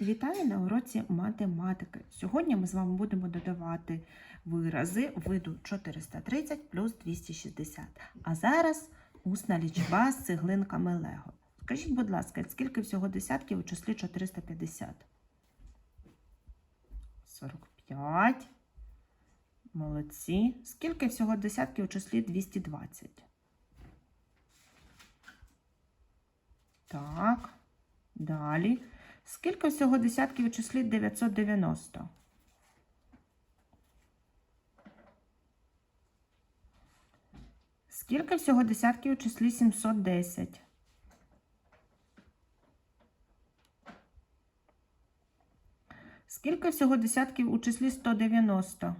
Вітаю на уроці математики. Сьогодні ми з вами будемо додавати вирази виду 430 плюс 260. А зараз усна лічба з цеглинками Лего. Скажіть, будь ласка, скільки всього десятків у числі 450? 45. Молодці. Скільки всього десятків у числі 220? Так. Далі. Скільки всього десятків у числі 990? Скільки всього десятків у числі 710? Скільки всього десятків у числі 190?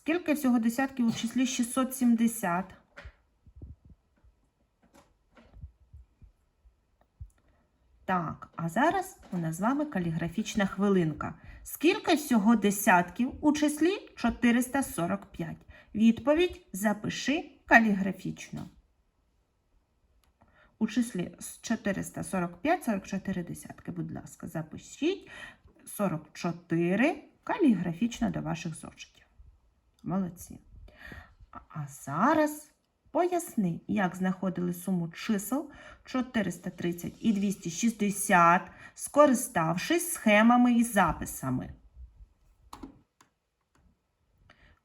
Скільки всього десятків у числі 670? Так, а зараз у нас з вами каліграфічна хвилинка. Скільки всього десятків у числі 445? Відповідь запиши каліграфічно. У числі 445 44 десятки, будь ласка, запишіть 44 каліграфічно до ваших зошитів. Молодці. А- зараз поясни, як знаходили суму чисел 430 і 260, скориставшись схемами і записами.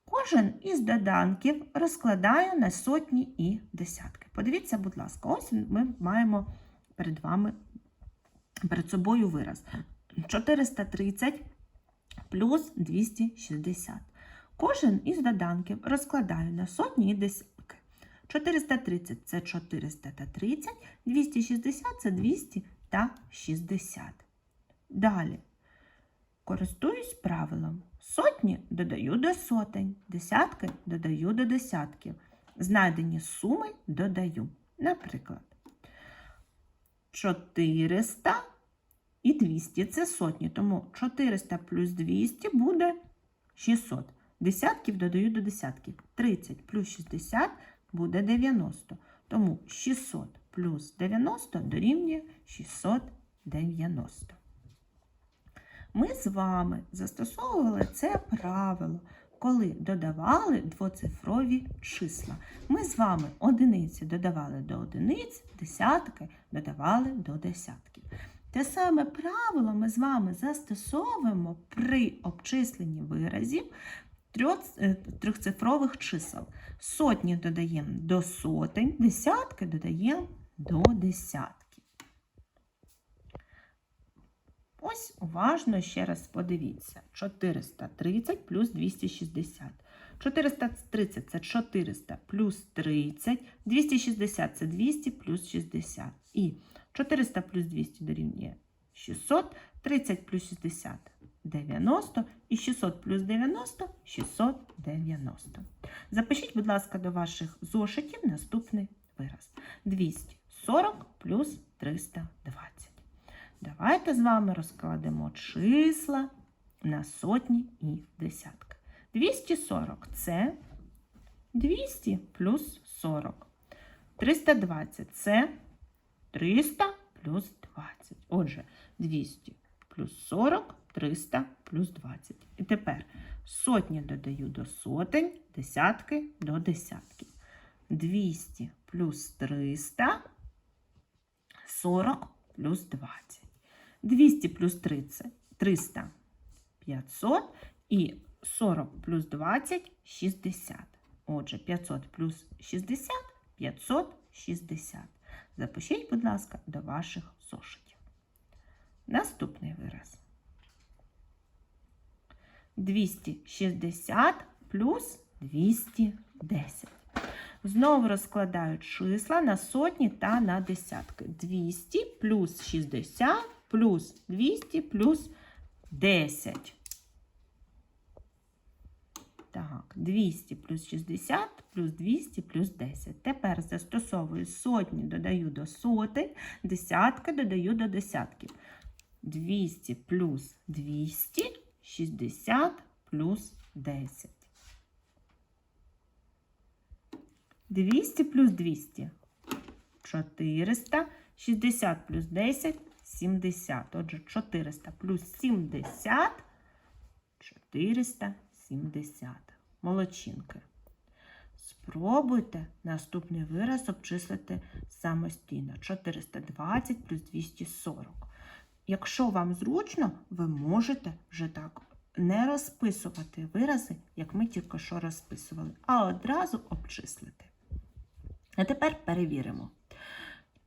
Кожен із доданків розкладаю на сотні і десятки. Подивіться, будь ласка, ось ми маємо перед вами перед собою вираз 430 плюс 260. Кожен із доданків розкладаю на сотні і десятки. 430 це 400 та 30, 260 це 200 та 60. Далі. Користуюсь правилом. Сотні додаю до сотень, десятки додаю до десятків. Знайдені суми додаю. Наприклад, 400 і 200 це сотні, тому 400 плюс 200 буде 600. Десятків додаю до десятків. 30 плюс 60 буде 90. Тому 600 плюс 90 дорівнює 690. Ми з вами застосовували це правило, коли додавали двоцифрові числа. Ми з вами одиниці додавали до одиниць, десятки додавали до десятків. Те саме правило ми з вами застосовуємо при обчисленні виразів трьохцифрових чисел. Сотні додаємо до сотень, десятки додаємо до десятків. Ось уважно ще раз подивіться. 430 плюс 260. 430 це 400 плюс 30, 260 це 200 плюс 60. І 400 плюс 200 дорівнює 600, 30 плюс 60 90 і 600 плюс 90 690. Запишіть, будь ласка, до ваших зошитів наступний вираз. 240 плюс 320. Давайте з вами розкладемо числа на сотні і десятки. 240 це 200 плюс 40. 320 це 300 плюс 20. Отже, 200 плюс 40, 300 плюс 20. І тепер сотні додаю до сотень, десятки до десятків. 200 плюс 300, 40 плюс 20. 200 плюс 30, 300, 500 і 40 плюс 20 – 60. Отже, 500 плюс 60 – 560. Запишіть, будь ласка, до ваших зошитів. Наступний вираз. 260 плюс 210. Знову розкладаю числа на сотні та на десятки. 200 плюс 60 плюс 200 плюс 10. Так, 200 плюс 60 плюс 200 плюс 10. Тепер застосовую сотні, додаю до сотень, десятки додаю до десятків. 200 плюс 200, 60 плюс 10. 200 плюс 200 400, 60 плюс 10 70. Отже, 400 плюс 70 470. Молодчинки. Спробуйте наступний вираз обчислити самостійно. 420 плюс 240. Якщо вам зручно, ви можете вже так не розписувати вирази, як ми тільки що розписували, а одразу обчислити. А тепер перевіримо.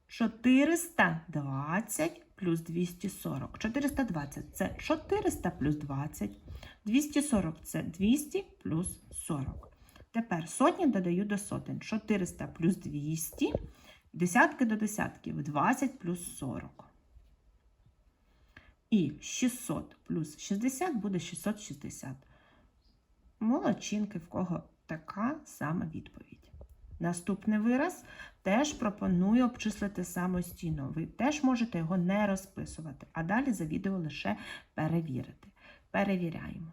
420 плюс 240. 420 це 400 плюс 20. 240 це 200 плюс 40. Тепер сотні додаю до сотень. 400 плюс 200, десятки до десятків, 20 плюс 40. І 600 плюс 60 буде 660. Молодчинки, в кого така сама відповідь. Наступний вираз теж пропоную обчислити самостійно. Ви теж можете його не розписувати, а далі за відео лише перевірити. Перевіряємо.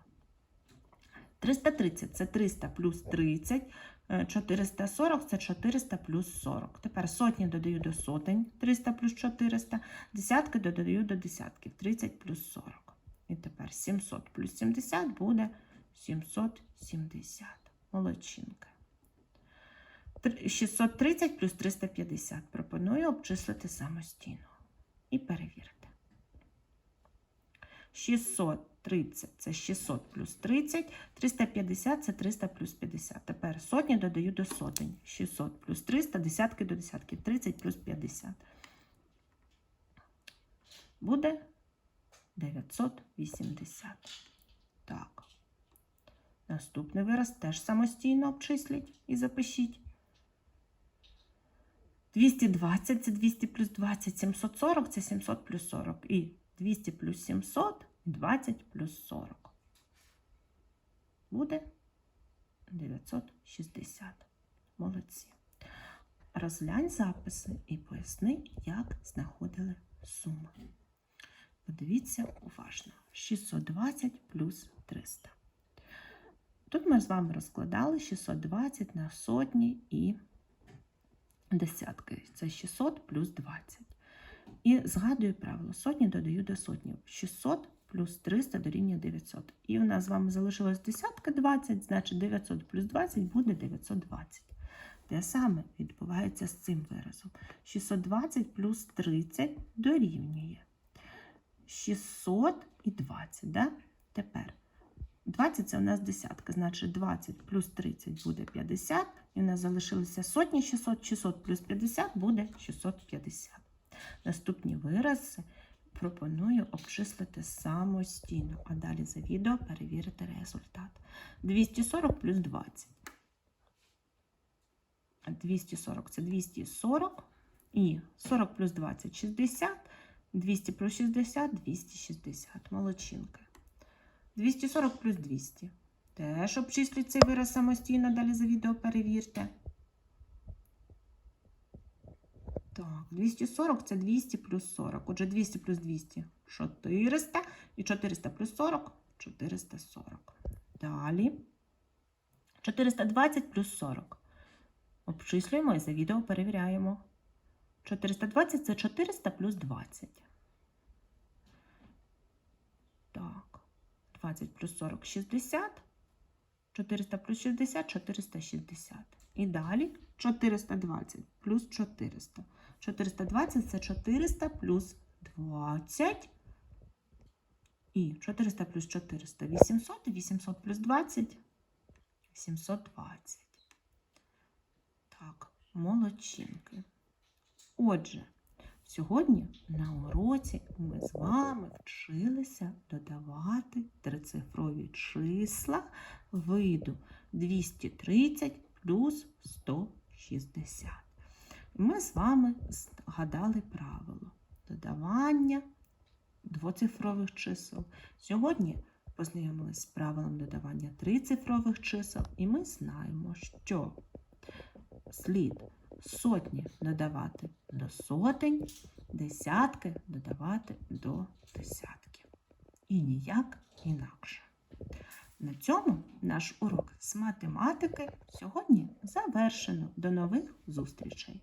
330 це 300 плюс 30, е, 440 це 400 плюс 40. Тепер сотні додаю до сотень 300 плюс 400, десятки додаю до десятків 30 плюс 40. І тепер 700 плюс 70 буде 770. Молодчинка. 630 плюс 350 пропоную обчислити самостійно і перевірити. 630 це 600 плюс 30, 350 це 300 плюс 50. Тепер сотні додаю до сотень. 600 плюс 300, десятки до десятків, 30 плюс 50. Буде 980. Так. Наступний вираз теж самостійно обчисліть і запишіть. 220 це 200 плюс 20, 740 це 700 плюс 40. І 200 плюс 700 20 плюс 40. Буде 960. Молодці. Розглянь записи і поясни, як знаходили суми. Подивіться уважно. 620 плюс 300. Тут ми з вами розкладали 620 на сотні і десятки. Це 600 плюс 20. І згадую правило, сотні додаю до сотні. 600 плюс 300 дорівнює 900. І у нас з вами залишилось десятка 20, значить 900 плюс 20 буде 920. Те саме відбувається з цим виразом. 620 плюс 30 дорівнює 600 і 20. Да? Тепер 20 це у нас десятка, значить 20 плюс 30 буде 50. І у нас залишилося сотні 600, 600 плюс 50 буде 650. Наступні вирази пропоную обчислити самостійно, а далі за відео перевірити результат. 240 плюс 20. 240 це 240 і 40 плюс 20 60, 200 плюс 60 260. Молодчинка. 240 плюс 200. Теж обчисліть цей вираз самостійно, далі за відео перевірте. Так, 240 це 200 плюс 40. Отже, 200 плюс 200 400. І 400 плюс 40 440. Далі. 420 плюс 40. Обчислюємо і за відео перевіряємо. 420 це 400 плюс 20. Так. 20 плюс 40 60. 400 плюс 60 460. І далі 420 плюс 400. 420 це 400 плюс 20. І 400 плюс 400 800. І 800 плюс 20 820. Так, молодчинки. Отже, сьогодні на уроці ми з вами вчилися додавати трицифрові числа виду 230 плюс 160. Ми з вами згадали правило додавання двоцифрових чисел. Сьогодні познайомилися з правилом додавання трицифрових чисел, і ми знаємо, що слід сотні додавати до сотень, десятки додавати до десятків. І ніяк інакше. На цьому наш урок з математики сьогодні завершено. До нових зустрічей!